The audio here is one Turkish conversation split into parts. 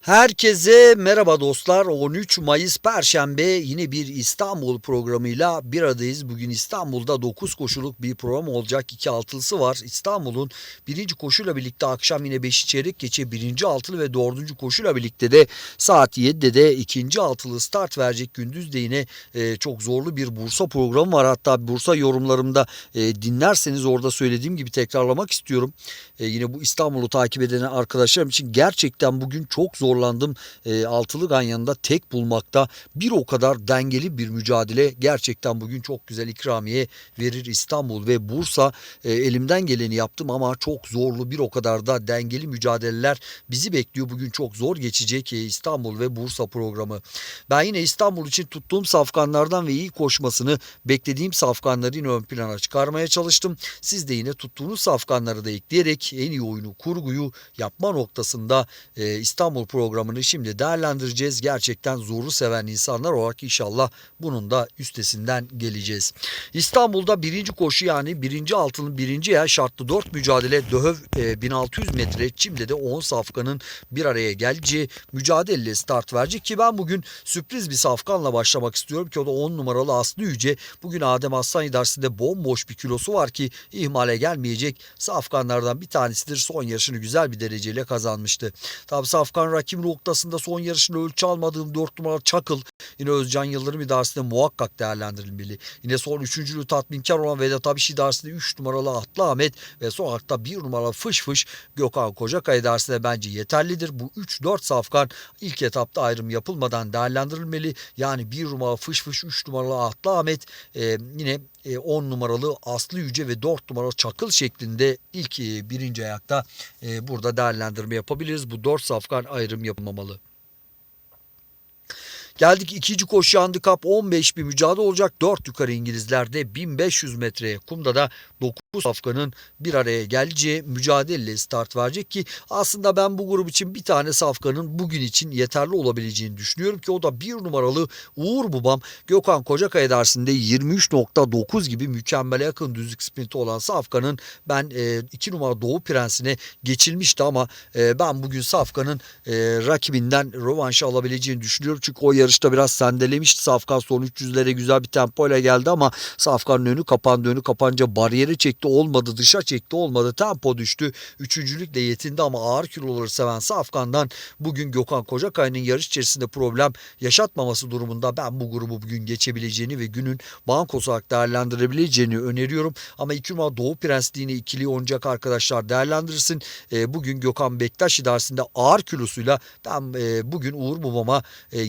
Herkese merhaba dostlar. 13 Mayıs Perşembe yine bir İstanbul programıyla bir aradayız. Bugün İstanbul'da 9 koşuluk bir program olacak. İki altılısı var. İstanbul'un birinci koşuyla birlikte akşam yine 5 çeyrek geçe birinci altılı ve dördüncü koşuyla birlikte de saat 7'de de ikinci altılı start verecek. Gündüz de yine e, çok zorlu bir Bursa programı var. Hatta Bursa yorumlarımda e, dinlerseniz orada söylediğim gibi tekrarlamak istiyorum. E, yine bu İstanbul'u takip eden arkadaşlarım için gerçekten bugün çok zorlandım. E, altılı ganyanında tek bulmakta bir o kadar dengeli bir mücadele. Gerçekten bugün çok güzel ikramiye verir İstanbul ve Bursa. E, elimden geleni yaptım ama çok zorlu bir o kadar da dengeli mücadeleler bizi bekliyor. Bugün çok zor geçecek e, İstanbul ve Bursa programı. Ben yine İstanbul için tuttuğum safkanlardan ve iyi koşmasını beklediğim safkanları yine ön plana çıkarmaya çalıştım. Siz de yine tuttuğunuz safkanları da ekleyerek en iyi oyunu kurguyu yapma noktasında e, İstanbul programını şimdi değerlendireceğiz. Gerçekten zoru seven insanlar olarak inşallah bunun da üstesinden geleceğiz. İstanbul'da birinci koşu yani birinci altının birinci yer şartlı 4 mücadele Döhöv e, 1600 metre Çim'de de 10 safkanın bir araya geleceği mücadeleyle start verecek ki ben bugün sürpriz bir safkanla başlamak istiyorum ki o da 10 numaralı Aslı Yüce. Bugün Adem Aslan idaresinde bomboş bir kilosu var ki ihmale gelmeyecek safkanlardan bir tanesidir. Son yarışını güzel bir dereceyle kazanmıştı. Tabi safkan rakip noktasında son yarışını ölçü almadığım 4 numaralı Çakıl yine Özcan Yıldırım idaresinde muhakkak değerlendirilmeli. Yine son üçüncülüğü tatminkar olan Vedat Abiş idaresinde 3 numaralı Atlı Ahmet ve son hakta 1 numaralı Fış Fış Gökhan Kocakay idaresinde bence yeterlidir. Bu 3-4 safkan ilk etapta ayrım yapılmadan değerlendirilmeli. Yani 1 numaralı Fış Fış 3 numaralı Atlı Ahmet e, yine 10 numaralı Aslı Yüce ve 4 numaralı Çakıl şeklinde ilk e, birinci ayakta e, burada değerlendirme yapabiliriz. Bu 4 safkan ayrım yapılmamalı. Geldik ikinci koşu handikap 15 bir mücadele olacak. 4 yukarı İngilizlerde 1500 metreye kumda da 9 safkanın bir araya geleceği mücadeleyle start verecek ki aslında ben bu grup için bir tane safkanın bugün için yeterli olabileceğini düşünüyorum ki o da bir numaralı Uğur Babam Gökhan Kocakaya dersinde 23.9 gibi mükemmele yakın düzlük sprinti olan safkanın ben 2 numara Doğu Prensi'ne geçilmişti ama e, ben bugün safkanın e, rakibinden rövanşı alabileceğini düşünüyorum çünkü o yarışta biraz sendelemişti Safkan son 300'lere güzel bir tempoyla geldi ama Safkan'ın önü kapandı önü kapanınca bariyeri çekti olmadı dışa çekti olmadı tempo düştü. Üçüncülükle yetindi ama ağır kiloları seven Safkan'dan bugün Gökhan Kocakay'ın yarış içerisinde problem yaşatmaması durumunda ben bu grubu bugün geçebileceğini ve günün bankosu olarak değerlendirebileceğini öneriyorum. Ama iki numara Doğu Prensliğini ikili oynayacak arkadaşlar değerlendirirsin. E, bugün Gökhan Bektaş idaresinde ağır kilosuyla ben e, bugün Uğur Babam'a e,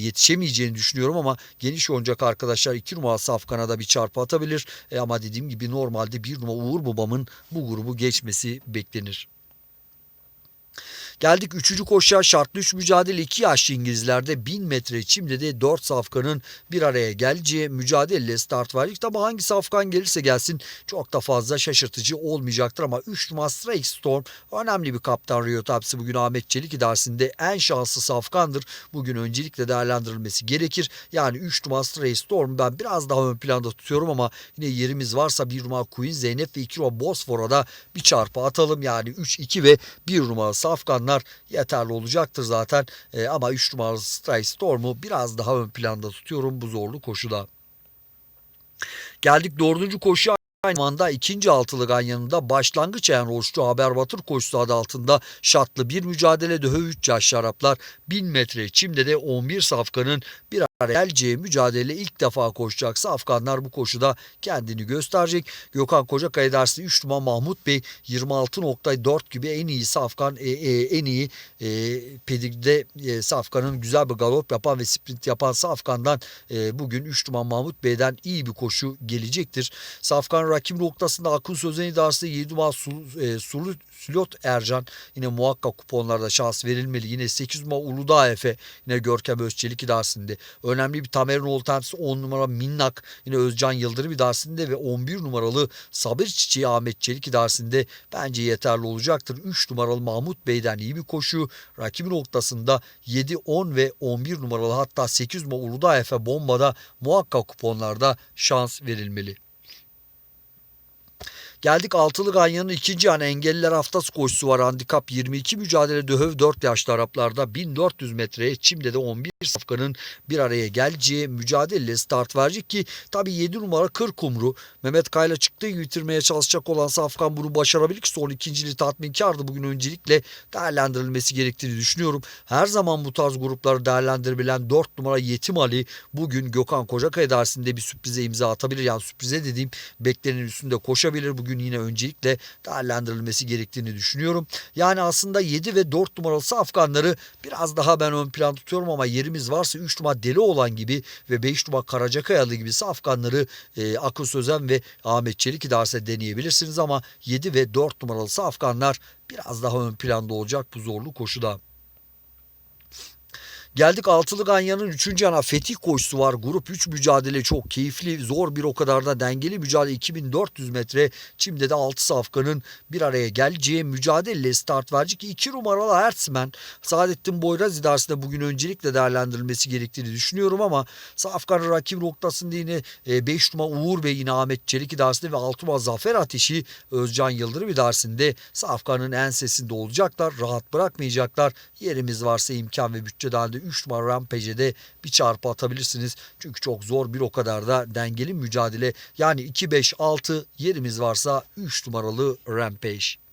yetişemeyeceğini düşünüyorum ama geniş oynayacak arkadaşlar iki numara Safkan'a da bir çarpı atabilir. E, ama dediğim gibi normalde bir numara Uğur Babam'ın bu grubu geçmesi beklenir. Geldik 3. koşuya şartlı 3 mücadele 2 yaşlı İngilizlerde 1000 metre çimde de 4 safkanın bir araya geleceği mücadeleyle start verdik. Tabi hangi safkan gelirse gelsin çok da fazla şaşırtıcı olmayacaktır ama 3 numara Strike Storm önemli bir kaptan Rio Tapsi bugün Ahmet Çelik idaresinde en şanslı safkandır. Bugün öncelikle değerlendirilmesi gerekir. Yani 3 numara Strike Storm ben biraz daha ön planda tutuyorum ama yine yerimiz varsa 1 numara Queen Zeynep ve 2 numara Bosfor'a da bir çarpı atalım. Yani 3, 2 ve 1 numara safkanlar yeterli olacaktır zaten. E, ama 3 numaralı Storm'u biraz daha ön planda tutuyorum bu zorlu koşuda. Geldik dördüncü koşuya. Aynı zamanda ikinci altılı ganyanında başlangıç ayan oluştu Haber Batır koşusu adı altında şartlı bir mücadelede Höv 3 yaş şaraplar 1000 metre çimde de 11 safkanın bir geleceği mücadele ilk defa koşacaksa Afganlar bu koşuda kendini gösterecek. Gökhan Kocakaya dersi 3 numara Mahmut Bey 26.4 gibi en iyi Safkan e, e, en iyi e, pedigde e, Safkan'ın güzel bir galop yapan ve sprint yapan Safkan'dan e, bugün 3 numara Mahmut Bey'den iyi bir koşu gelecektir. Safkan rakip noktasında Akın Sözen idaresinde 7 numara Sulu, e, Sulu, Sülot Ercan yine muhakkak kuponlarda şans verilmeli. Yine 8 numara Uludağ Efe yine Görkem Özçelik idaresinde. Önemli bir Tamer'in oltansı 10 numara Minnak yine Özcan Yıldırım idaresinde ve 11 numaralı Sabır Çiçeği Ahmet Çelik idaresinde bence yeterli olacaktır. 3 numaralı Mahmut Bey'den iyi bir koşu. Rakibi noktasında 7, 10 ve 11 numaralı hatta 8 numaralı Uludağ Efe bombada muhakkak kuponlarda şans verilmeli. Geldik altılı ganyanın ikinci yani engelliler haftası koşusu var. Handikap 22 mücadele döhöv 4 yaşlı Araplarda 1400 metreye Çim'de de 11 safkanın bir araya geleceği mücadele start verecek ki tabi 7 numara 40 kumru Mehmet Kayla çıktığı gibi bitirmeye çalışacak olan Safkan bunu başarabilir ki son ikinciliği tatminkardı. Bugün öncelikle değerlendirilmesi gerektiğini düşünüyorum. Her zaman bu tarz grupları değerlendirebilen 4 numara Yetim Ali bugün Gökhan Kocakaya dersinde bir sürprize imza atabilir. Yani sürprize dediğim beklenenin üstünde koşabilir. Bugün yine öncelikle değerlendirilmesi gerektiğini düşünüyorum. Yani aslında 7 ve 4 numaralı Afganları biraz daha ben ön plan tutuyorum ama yerimiz varsa 3 numara Deli olan gibi ve 5 numara Karacakayalı gibi Afganları e, Akıl Sözen ve Ahmet Çelik idaresi deneyebilirsiniz ama 7 ve 4 numaralı Afganlar biraz daha ön planda olacak bu zorlu koşuda. Geldik Altılı Ganyan'ın 3. yana Fetih koşusu var. Grup 3 mücadele çok keyifli, zor bir o kadar da dengeli mücadele. 2400 metre Çim'de de 6 safkanın bir araya geleceği mücadele start verecek. 2 numaralı Hertzman Saadettin Boyraz idaresinde bugün öncelikle değerlendirilmesi gerektiğini düşünüyorum ama Safkan'ın rakip noktasında yine 5 numara Uğur Bey yine Ahmet Çelik idaresinde ve 6 numara Zafer Ateşi Özcan Yıldırım idaresinde Safkan'ın ensesinde olacaklar. Rahat bırakmayacaklar. Yerimiz varsa imkan ve bütçe dahilinde 3 numara Rampage'de bir çarpı atabilirsiniz. Çünkü çok zor bir o kadar da dengeli mücadele. Yani 2-5-6 yerimiz varsa 3 numaralı Rampage.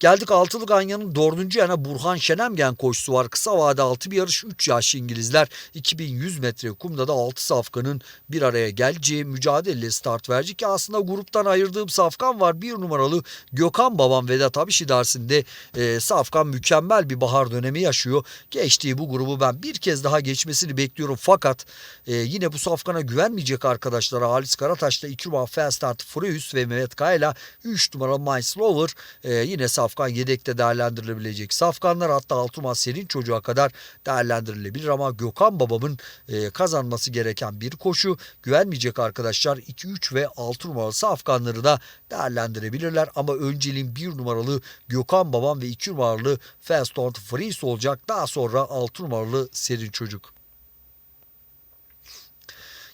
Geldik Altılı Ganyan'ın dördüncü yana Burhan Şenemgen koşusu var. Kısa vade altı bir yarış 3 yaşlı İngilizler 2100 metre kumda da 6 safkanın bir araya geleceği mücadele start verecek ki aslında gruptan ayırdığım safkan var. Bir numaralı Gökhan Babam Vedat Abiş idaresinde e, safkan mükemmel bir bahar dönemi yaşıyor. Geçtiği bu grubu ben bir kez daha geçmesini bekliyorum fakat e, yine bu safkana güvenmeyecek arkadaşlara Halis Karataş'ta 2 numara Fast Start Furious ve Mehmet Kaya'yla 3 numara My Slower e, yine safkan Safkan yedekte değerlendirilebilecek. Safkanlar hatta Altuman Serin çocuğa kadar değerlendirilebilir ama Gökhan babamın e, kazanması gereken bir koşu. Güvenmeyecek arkadaşlar 2, 3 ve 6 numaralı Safkanları da değerlendirebilirler. Ama önceliğin 1 numaralı Gökhan babam ve 2 numaralı Fast on Freeze olacak. Daha sonra 6 numaralı Serin çocuk.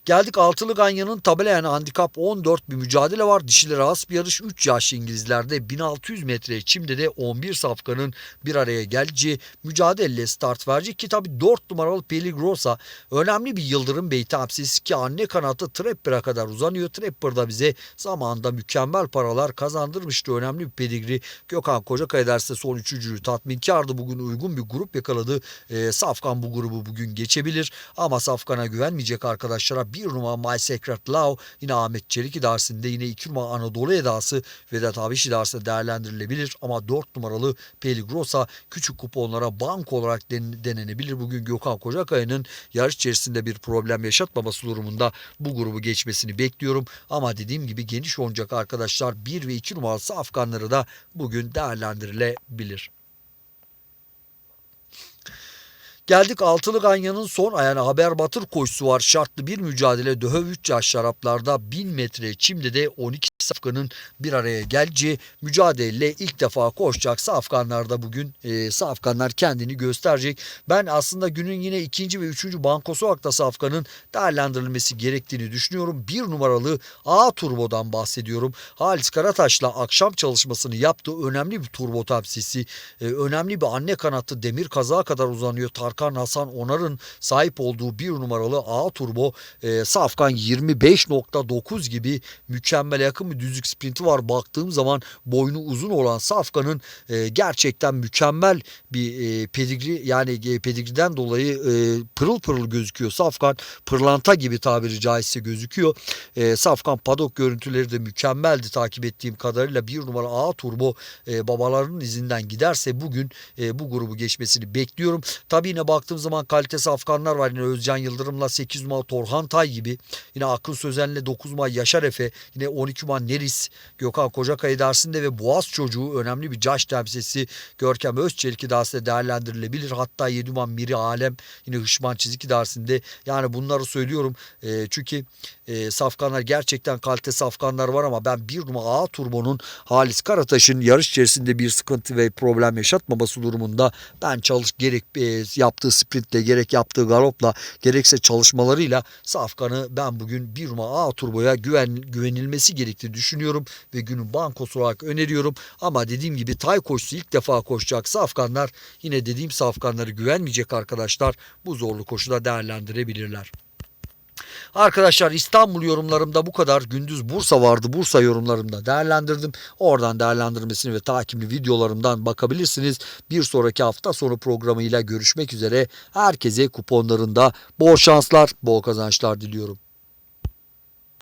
Geldik altılı ganyanın tabela yani handikap 14 bir mücadele var. Dişilere has bir yarış 3 yaşlı İngilizlerde 1600 metre çimde de 11 safkanın bir araya geleceği mücadele start verecek ki tabi 4 numaralı Peligrosa önemli bir Yıldırım Bey temsilcisi ki anne kanatı Trapper'a kadar uzanıyor. Trapper da bize zamanında mükemmel paralar kazandırmıştı. Önemli bir pedigri. Gökhan Kocakaya derste son üçüncülüğü tatminkardı. Bugün uygun bir grup yakaladı. E, Safkan bu grubu bugün geçebilir ama Safkan'a güvenmeyecek arkadaşlara bir numara My Secret Love yine Ahmet Çelik idaresinde yine iki numara Anadolu edası Vedat Abiş idaresinde değerlendirilebilir ama dört numaralı Peligrosa küçük kuponlara bank olarak denenebilir. Bugün Gökhan Kocakaya'nın yarış içerisinde bir problem yaşatmaması durumunda bu grubu geçmesini bekliyorum. Ama dediğim gibi geniş oynayacak arkadaşlar 1 ve 2 numaralı Afganları da bugün değerlendirilebilir. Geldik Altılı Ganyan'ın son ayağına Haber Batır koşusu var. Şartlı bir mücadele Döhöv 3 yaş şaraplarda 1000 metre çimde de 12 Safkan'ın bir araya geleceği mücadeleyle ilk defa koşacak Safkanlar bugün e, Safkanlar kendini gösterecek. Ben aslında günün yine ikinci ve üçüncü bankosu akta Safkan'ın değerlendirilmesi gerektiğini düşünüyorum. Bir numaralı A turbodan bahsediyorum. Halis Karataş'la akşam çalışmasını yaptığı önemli bir turbo tepsisi. E, önemli bir anne kanatı demir kazağa kadar uzanıyor. Tarkan Hasan Onar'ın sahip olduğu bir numaralı A turbo e, Safkan 25.9 gibi mükemmel yakın bir düzlük sprinti var. Baktığım zaman boynu uzun olan Safkan'ın e, gerçekten mükemmel bir e, pedigri yani e, pedigriden dolayı e, pırıl pırıl gözüküyor. Safkan pırlanta gibi tabiri caizse gözüküyor. E, Safkan padok görüntüleri de mükemmeldi takip ettiğim kadarıyla. Bir numara A turbo e, babalarının izinden giderse bugün e, bu grubu geçmesini bekliyorum. Tabii yine baktığım zaman kalitesi Afganlar var. Yine Özcan Yıldırım'la 8 numara Torhan Tay gibi. Yine Akın Sözen'le 9 numara Yaşar Efe. Yine 12 numara Neris, Gökhan Kocakaya dersinde ve Boğaz çocuğu önemli bir caş temsilcisi Görkem Özçelik dersinde değerlendirilebilir. Hatta Yedüman Miri Alem yine Hışman Çizik dersinde. Yani bunları söylüyorum. E, çünkü e, safkanlar gerçekten kalite safkanlar var ama ben bir numara A turbonun Halis Karataş'ın yarış içerisinde bir sıkıntı ve problem yaşatmaması durumunda ben çalış gerek e, yaptığı sprintle gerek yaptığı galopla gerekse çalışmalarıyla safkanı ben bugün bir numara A turboya güven, güvenilmesi gerektiğini düşünüyorum ve günün bankosu olarak öneriyorum. Ama dediğim gibi tay koşusu ilk defa koşacak safkanlar yine dediğim safkanları güvenmeyecek arkadaşlar bu zorlu koşuda değerlendirebilirler. Arkadaşlar İstanbul yorumlarımda bu kadar. Gündüz Bursa vardı. Bursa yorumlarımda değerlendirdim. Oradan değerlendirmesini ve takipli videolarımdan bakabilirsiniz. Bir sonraki hafta sonu programıyla görüşmek üzere. Herkese kuponlarında bol şanslar, bol kazançlar diliyorum.